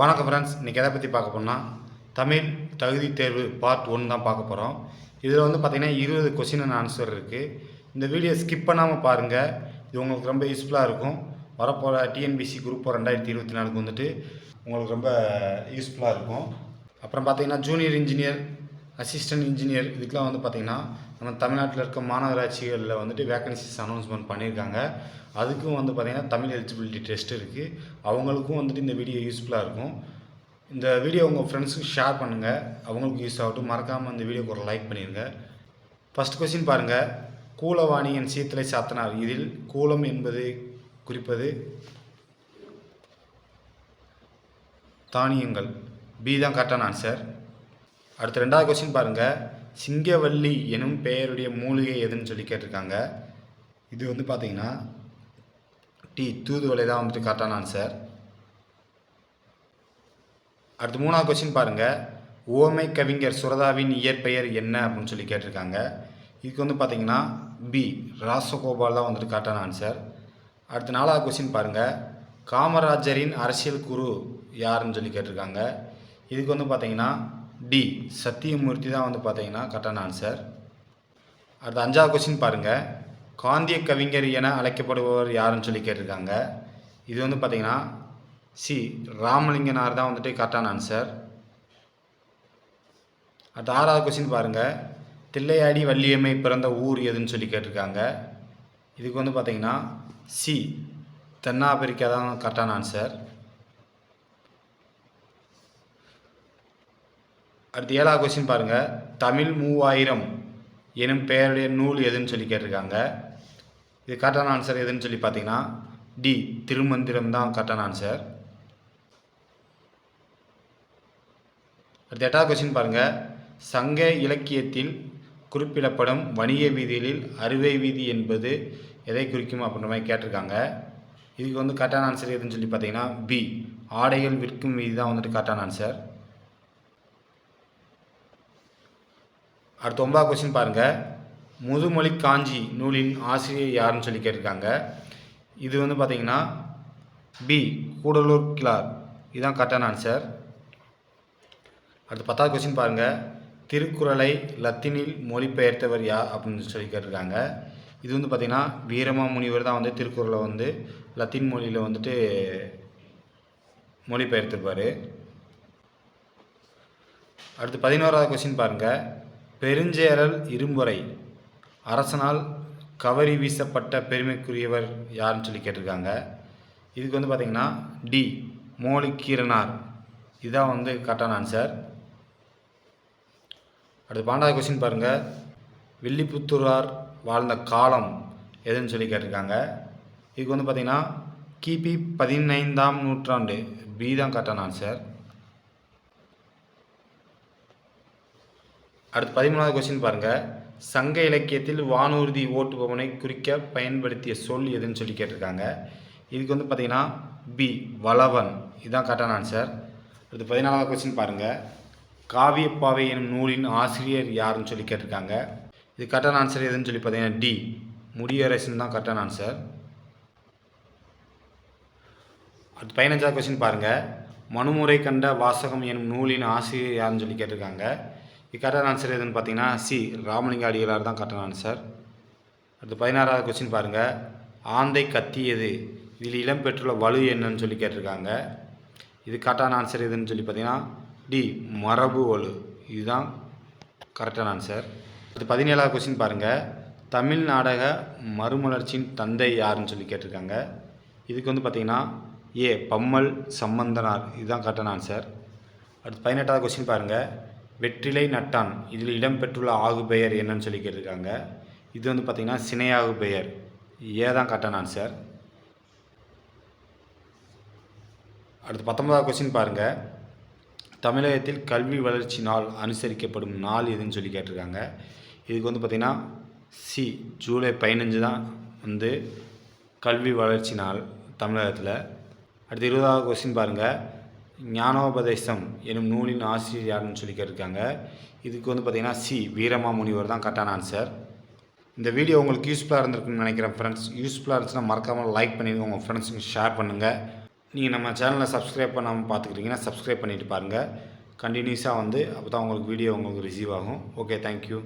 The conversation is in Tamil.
வணக்கம் ஃப்ரெண்ட்ஸ் இன்றைக்கி எதை பற்றி பார்க்க போனால் தமிழ் தகுதி தேர்வு பார்ட் ஒன் தான் பார்க்க போகிறோம் இதில் வந்து பார்த்திங்கன்னா இருபது கொஷின் அண்ட் ஆன்சர் இருக்குது இந்த வீடியோ ஸ்கிப் பண்ணாமல் பாருங்கள் இது உங்களுக்கு ரொம்ப யூஸ்ஃபுல்லாக இருக்கும். வரப்போகிற டிஎன்பிசி குரூப் ரெண்டாயிரத்தி இருபத்தி நாலுக்கு வந்துட்டு உங்களுக்கு ரொம்ப யூஸ்ஃபுல்லாக இருக்கும். அப்புறம் பார்த்திங்கன்னா ஜூனியர் இன்ஜினியர் அசிஸ்டன்ட் இன்ஜினியர் இதுக்கெலாம் வந்து பார்த்திங்கன்னா நம்ம தமிழ்நாட்டில் இருக்க மாநகராட்சிகளில் வந்துட்டு வேக்கன்சிஸ் அனௌன்ஸ்மெண்ட் பண்ணியிருக்காங்க. அதுக்கும் வந்து பார்த்திங்கன்னா தமிழ் எலிஜிபிலிட்டி டெஸ்ட் இருக்குது அவங்களுக்கும் வந்துட்டு இந்த வீடியோ யூஸ்ஃபுல்லாக இருக்கும். இந்த வீடியோ உங்கள் ஃப்ரெண்ட்ஸுக்கு ஷேர் பண்ணுங்கள் அவங்களுக்கு யூஸ் ஆகட்டும். மறக்காமல் இந்த வீடியோக்கு ஒரு லைக் பண்ணிடுங்க ஃபஸ்ட் கொஸ்டின் பாருங்கள் கூலவாணியன் சீத்தலை சாத்தனார். இதில் கூலம் என்பது குறிப்பது தானியங்கள். பி தான் கரெக்டான ஆன்சர் அடுத்த ரெண்டாவது கொஸ்டின் பாருங்கள் சிங்கவல்லி எனும் பெயருடைய மூலிகை எதுன்னு சொல்லி கேட்டிருக்காங்க. இது வந்து பார்த்தீங்கன்னா டி தூதுவளை தான் வந்துட்டு கரெக்டான ஆன்சர் அடுத்து மூணாவது கொஸ்டின் பாருங்கள் ஓமை கவிஞர் சுரதாவின் இயற்பெயர் என்ன அப்படின்னு சொல்லி கேட்டிருக்காங்க. இதுக்கு வந்து பார்த்தீங்கன்னா பி ராசகோபால் தான் வந்துட்டு கரெக்டான ஆன்சர் அடுத்து நாலாவது கொஸ்டின் பாருங்கள் காமராஜரின் அரசியல் குரு யாருன்னு சொல்லி கேட்டிருக்காங்க. இதுக்கு வந்து பார்த்தீங்கன்னா டி சத்தியமூர்த்தி தான் வந்து பார்த்தீங்கன்னா கரெக்டான ஆன்சர் அடுத்த அஞ்சாவது கொஸ்டின் பாருங்கள் காந்திய கவிஞர் என அழைக்கப்படுபவர் யாருன்னு சொல்லி கேட்டிருக்காங்க. இது வந்து பார்த்தீங்கன்னா சி ராமலிங்கனார் தான் வந்துட்டு கரெக்டான ஆன்சர் அடுத்த ஆறாவது கொஸ்டின் பாருங்கள் தில்லையாடி வள்ளியம்மை பிறந்த ஊர் எதுன்னு சொல்லி கேட்டிருக்காங்க. இதுக்கு வந்து பார்த்தீங்கன்னா சி தென்னாப்பிரிக்கா தான் கரெக்டான ஆன்சர் அடுத்து ஏழாவது கொஸ்டின் பாருங்கள் தமிழ் மூவாயிரம் எனும் பெயருடைய நூல் எதுன்னு சொல்லி கேட்டிருக்காங்க. இது கரெக்டான ஆன்சர் எதுன்னு சொல்லி பார்த்தீங்கன்னா டி திருமந்திரம் தான் கரெக்டான ஆன்சர் அடுத்த எட்டாவது கொஸ்டின் பாருங்கள் சங்க இலக்கியத்தில் குறிப்பிடப்படும் வணிக வீதிகளில் அறுவை வீதி என்பது எதை குறிக்கும் அப்படின்ற மாதிரி கேட்டிருக்காங்க. இதுக்கு வந்து கரெக்டான ஆன்சர் எதுன்னு சொல்லி பார்த்தீங்கன்னா பி ஆடைகள் விற்கும் வீதி தான் வந்துட்டு கரெக்டான ஆன்சர் அடுத்த ஒன்பதாவது கொஸ்டின் பாருங்கள் முதுமொழி காஞ்சி நூலின் ஆசிரியர் யாருன்னு சொல்லி கேட்டிருக்காங்க. இது வந்து பார்த்தீங்கன்னா பி கூடலூர் கிளார் இதுதான் கரெக்டான ஆன்சர் அடுத்து பத்தாவது கொஸ்டின் பாருங்கள் திருக்குறளை லத்தீனில் மொழிபெயர்த்தவர் யார் அப்படின்னு சொல்லி கேட்டிருக்காங்க. இது வந்து பார்த்திங்கன்னா வீரமா முனிவர் தான் வந்து திருக்குறளை வந்து லத்தீன் மொழியில் வந்துட்டு மொழிபெயர்த்திருப்பார். அடுத்து பதினோராவது கொஸ்டின் பாருங்கள் பெருஞ்சேரல் இரும்புரை அரசனால் கவரி வீசப்பட்ட பெருமைக்குரியவர் யாருன்னு சொல்லி கேட்டிருக்காங்க. இதுக்கு வந்து பார்த்திங்கன்னா டி. மோலிக்கீரனார் இதுதான் வந்து கரெக்டான ஆன்சர் அடுத்து பன்னெண்டாவது கொஸ்டின் பாருங்கள் வில்லிபுத்தூரார் வாழ்ந்த காலம் எதுன்னு சொல்லி கேட்டிருக்காங்க. இதுக்கு வந்து பார்த்திங்கன்னா கிபி பதினைந்தாம் நூற்றாண்டு. பி தான் கரெக்டான ஆன்சர் அடுத்து பதிமூணாவது கொஸ்டின் பாருங்கள் சங்க இலக்கியத்தில் வானூர்தி ஓட்டுபவனை குறிக்க பயன்படுத்திய சொல் எதுன்னு சொல்லி கேட்டிருக்காங்க. இதுக்கு வந்து பார்த்தீங்கன்னா பி வளவன். இதுதான் கரெக்டான ஆன்சர் அடுத்து பதினாலாவது கொஸ்டின் பாருங்கள் காவியப்பாவை எனும் நூலின் ஆசிரியர் யாருன்னு சொல்லி கேட்டிருக்காங்க. இது கரெக்டான ஆன்சர் எதுன்னு சொல்லி பார்த்தீங்கன்னா டி முடியரசன் தான் கரெக்டான ஆன்சர் அடுத்து பதினஞ்சாவது கொஸ்டின் பாருங்கள் மனுமுறை கண்ட வாசகம் எனும் நூலின் ஆசிரியர் யாருன்னு சொல்லி கேட்டிருக்காங்க. கரெக்டான ஆன்சர் எதுன்னு பார்த்தீங்கன்னா சி ராமலிங்க அடிகளார் தான் கரெக்டான ஆன்சர் அடுத்து பதினாறாவது கொஸ்டின் பாருங்கள் ஆந்தை கத்தியது இதில் இடம்பெற்றுள்ள வலு என்னன்னு சொல்லி கேட்டிருக்காங்க. இது கரெக்டான ஆன்சர் எதுன்னு சொல்லி பார்த்தீங்கன்னா டி மரபு வலு. இதுதான் கரெக்டான ஆன்சர் அடுத்து பதினேழாவது கொஸ்டின் பாருங்கள் தமிழ் நாடக மறுமலர்ச்சியின் தந்தை யாருன்னு சொல்லி கேட்டிருக்காங்க. இதுக்கு வந்து பார்த்தீங்கன்னா ஏ பம்மல் சம்பந்தனார். இதுதான் கரெக்டான ஆன்சர் அடுத்து பதினெட்டாவது கொஸ்டின் பாருங்கள் வெற்றிலை நட்டான். இதில் இடம்பெற்றுள்ள ஆகு பெயர் என்னன்னு சொல்லி கேட்டிருக்காங்க. இது வந்து பார்த்திங்கன்னா சினையாகு பெயர். ஏ தான் கரெக்டான ஆன்சர் அடுத்து பத்தொன்பதாவது கொஸ்டின் பாருங்கள் தமிழகத்தில் கல்வி வளர்ச்சி நாள் அனுசரிக்கப்படும் நாள் எதுன்னு சொல்லி கேட்டிருக்காங்க. இதுக்கு வந்து பார்த்திங்கன்னா சி ஜூலை பதினஞ்சு தான் வந்து கல்வி வளர்ச்சி நாள் தமிழகத்தில். அடுத்து இருபதாவது கொஸ்டின் பாருங்கள் ஞானோபதேசம் எனும் நூலின் ஆசிரியர் யாருன்னு சொல்லி கேட்டிருக்காங்க. இதுக்கு வந்து பார்த்திங்கன்னா சி. வீரமா முனிவர் தான் கரெக்டான ஆன்சர் இந்த வீடியோ உங்களுக்கு யூஸ்ஃபுல்லாக இருந்திருக்குன்னு நினைக்கிறேன் ஃப்ரெண்ட்ஸ் யூஸ்ஃபுல்லாக இருந்துச்சுன்னா மறக்காமல் லைக் பண்ணிடுங்க உங்கள் ஃப்ரெண்ட்ஸுக்கு ஷேர் பண்ணுங்கள் நீங்கள் நம்ம சேனலை சப்ஸ்கிரைப் பண்ணாமல் பார்த்துக்கிட்டிங்கன்னா சப்ஸ்கிரைப் பண்ணிட்டு பாருங்கள் கண்டினியூஸாக வந்து அப்போ தான் உங்களுக்கு வீடியோ உங்களுக்கு ரிசீவ் ஆகும். Okay thank you